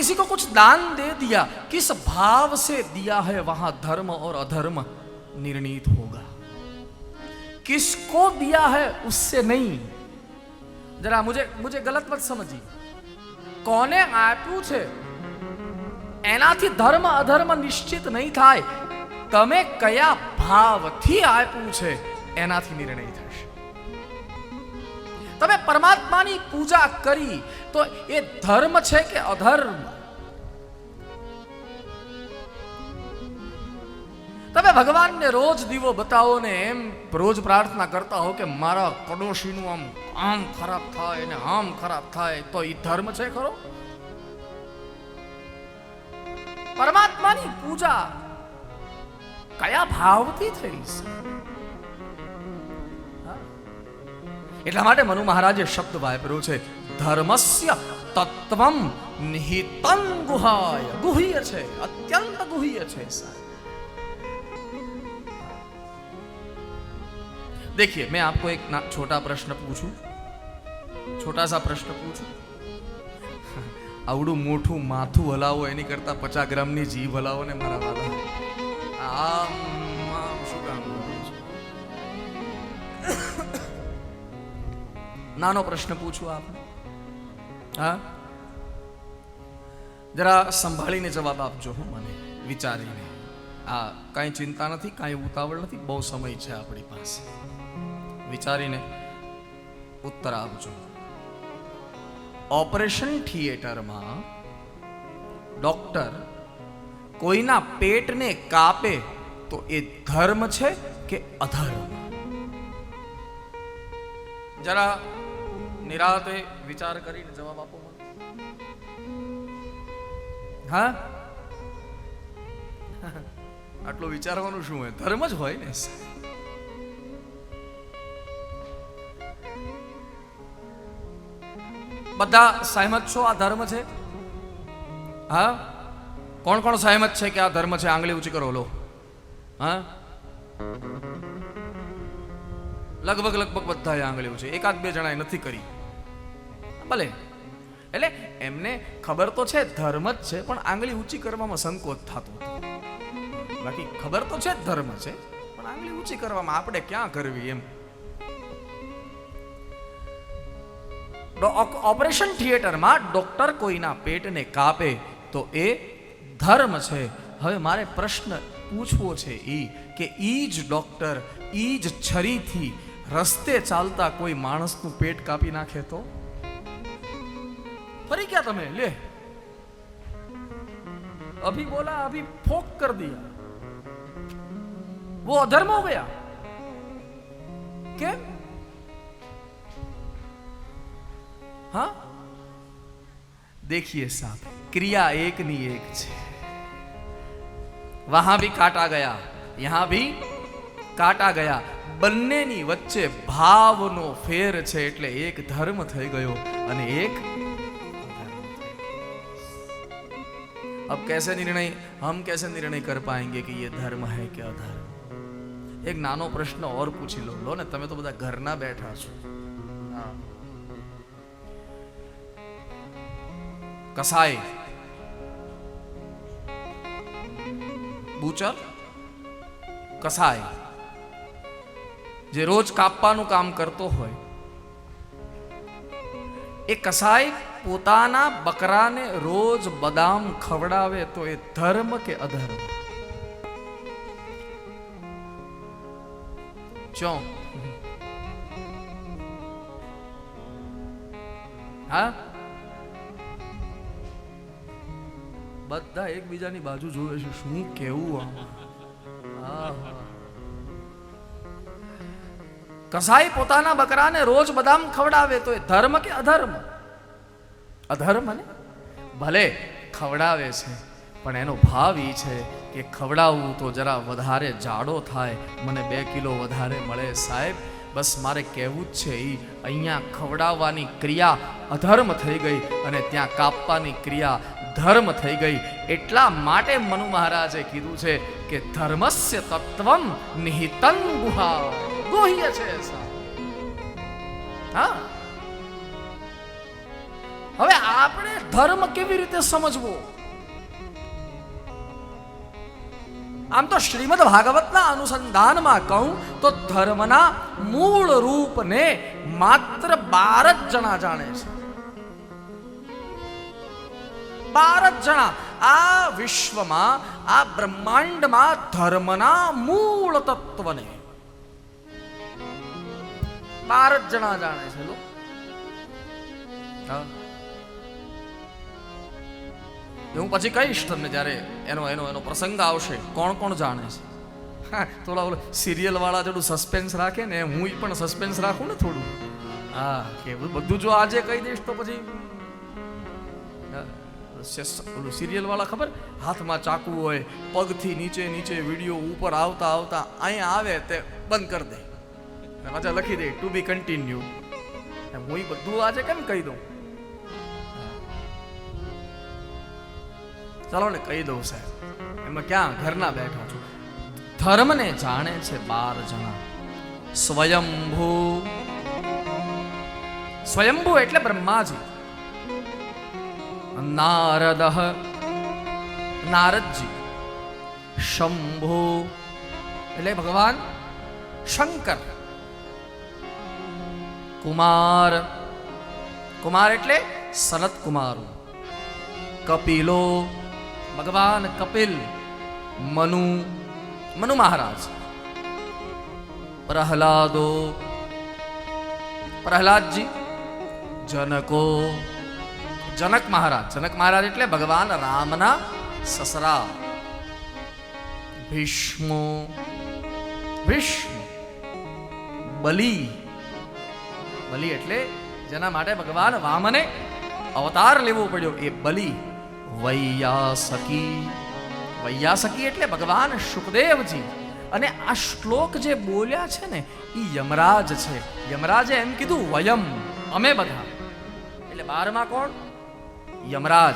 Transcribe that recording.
किसी को कुछ दान दे दिया किस भाव से दिया है वहां धर्म और अधर्म निर्णीत होगा किसको दिया है उससे नहीं जरा मुझे मुझे गलत मत समझिए કોને આપ્યું છે એનાથી ધર્મ અધર્મ નિશ્ચિત નહીં થાય તમે કયા ભાવથી આપ્યું છે એનાથી નિર્ણય થશે તમે પરમાત્માની પૂજા કરી તો એ ધર્મ છે કે અધર્મ? તમે ભગવાનને રોજ દીવો બતાવો ને એમ રોજ પ્રાર્થના કરતા હો કે મારા પડોશીનું આમ આમ ખરાબ થાય ને આમ ખરાબ થાય, તો એ ધર્મ છે ખરો? પરમાત્માની પૂજા કયા ભાવથી થઈ છે? એટલા માટે મનુ મહારાજે શબ્દ વાપર્યો છે ધર્મસ્ય તત્વમ નિહિતં ગુહાય ગુહ્ય છે અત્યંત ગુહ્ય છે સાહેબ देखिए मैं आपको एक ना छोटा प्रश्न पूछूं छोटा सा प्रश्न पूछूं આવડું મોટું માથું હલાવો એની કરતા પચાસ ગ્રામની જીભ હલાવો ને મારા વાલા આમ આમ નાનો પ્રશ્ન પૂછું આપને. હા? જરા સંભાળીને જવાબ આપજો હું મને, વિચારીને. આ કાંઈ ચિંતા નથી, કાંઈ ઉતાવળ નથી, બહુ સમય છે આપણી પાસે. વિચારીને ઉત્તર આપજો. ઓપરેશન થિયેટરમાં ડોક્ટર કોઈના પેટને કાપે તો એ ધર્મ છે કે અધર્મ? જરા નિરાતે વિચાર કરીને જવાબ આપો હા? આટલું વિચારવાનું શું હોય? ધર્મ જ હોય ને. બધા સહેમત છો? આ ધર્મ છે? હા? કોણ કોણ સહેમત છે કે આ ધર્મ છે? આંગળી ઊંચી કરો લો. હા? લગભગ લગભગ બધા આંગળી ઊંચી. એકાદ બે જણાએ નથી કરી. ભલે. એટલે એમને ખબર તો છે, ધર્મ જ છે, પણ આંગળી ઊંચી કરવામાં સંકોચ થતો બાકી ખબર તો છે ધર્મ છે, પણ આંગળી ઊંચી કરવામાં આપણે ક્યાં કરવી એમ? ઓપરેશન થિયેટરમાં ડોક્ટર કોઈના પેટને કાપે તો એ ધર્મ છે. હવે મારે પ્રશ્ન પૂછવો છે એ કે ઈ જ ડોક્ટર, ઈ જ છરીથી રસ્તે ચાલતા કોઈ માણસનું પેટ કાપી નાખે તો? ફરી ક્યાં તમે લે अभी बोला अभी फोक कर दिया वो अधर्म हो गया કેમ हाँ देखिए साहब क्रिया एक नहीं एक છે वहां भी काटा गया यहां भी કાટા ગયા બંનેની વચ્ચે ભાવનો ફેર છે એટલે એક ધર્મ થઈ ગયો અને એક अब कैसे निर्णय हम कैसे निर्णय कर पाएंगे कि ये धर्म है कि अधर्म એક નાનો પ્રશ્ન ઓર પૂછી લો લો ને તમે તો બધા ઘરના બેઠા છો હા. કસાઈ બુચર કસાઈ જે રોજ કાપવાનું કામ કરતો હોય એ કસાઈ પોતાના બકરાને રોજ બદામ ખવડાવે તો એ ધર્મ કે અધર્મ? ચો. હા? બધા એકબીજાની બાજુ જોવે છે. શું કેવું. કસાઈ પોતાના બકરાને રોજ બદામ ખવડાવે તો એ ધર્મ કે અધર્મ? અધર્મ ને? ભલે ખવડાવે છે, પણ એનો ભાવ એ છે કે ખવડાવવું તો જરા વધારે જાડો થાય. મને બે કિલો વધારે મળે સાહેબ. બસ મારે કહેવું જ છે એ અહીંયા ખવડાવવાની ક્રિયા અધર્મ થઈ ગઈ અને ત્યાં કાપવાની ક્રિયા ધર્મ થઈ ગઈ. એટલા માટે મનુ મહારાજે કીધું છે કે ધર્મસ્ય તત્વમ નિહિતં ગુહા ગુહ્ય છે હા? હવે આપણે ધર્મ કેવી રીતે સમજવો? આમ તો શ્રીમદ ભાગવતના અનુસંધાનમાં કહું તો ધર્મના મૂળ રૂપને માત્ર બાર જ જણા જાણે છે. બાર જ જણા. આ વિશ્વમાં, આ બ્રહ્માંડમાં ધર્મના મૂળ તત્વને બાર જ જણા જાણે છે લો. હા પછી કહીશ તમને જ્યારે એનો એનો એનો પ્રસંગ આવશે, કોણ કોણ જાણે છે? હા, થોડા ઓલો સિરિયલ વાળા થોડું સસ્પેન્સ રાખે ને, હું પણ સસ્પેન્સ રાખું ને થોડું. હા, કે બધું જો આજે કહી દઈશ તો પછી ઓલું સિરિયલ વાળા ખબર? હાથમાં ચાકુ હોય, પગથી નીચે નીચે વીડિયો ઉપર આવતા આવતા અહીંયા આવે તે બંધ કરી દે. પાછા લખી દે ટુ બી કન્ટિન્યુ હું બધું આજે કેમ કહી દઉં? ચાલો ને કહી દઉં સાહેબ, એમાં ક્યાં ઘરના બેઠા છો. ધર્મને જાણે છે બાર જણા. સ્વયંભુ. સ્વયંભૂ એટલે બ્રહ્માજી. નારદ. નારદજી. શંભુ. એટલે ભગવાન શંકર. કુમાર. કુમાર એટલે સનત કુમાર કપિલો. ભગવાન કપિલ, મનુ મનુ મહારાજ, પ્રહલાદો, પ્રહલાદજી, જનકો, જનક મહારાજ જનક મહારાજ એટલે ભગવાન રામના સસરા, ભીષ્મો, ભીષ્મ, બલી બલી એટલે જેના માટે ભગવાન વામને અવતાર લેવો પડ્યો એ બલી. વૈયાસકી. વૈયાસકી એટલે ભગવાન સુખદેવજી અને આ શ્લોક જે બોલ્યા છે ને એ યમરાજ છે. યમરાજે એમ કીધું, વયમ, અમે બધા. એટલે બારમાં કોણ? યમરાજ.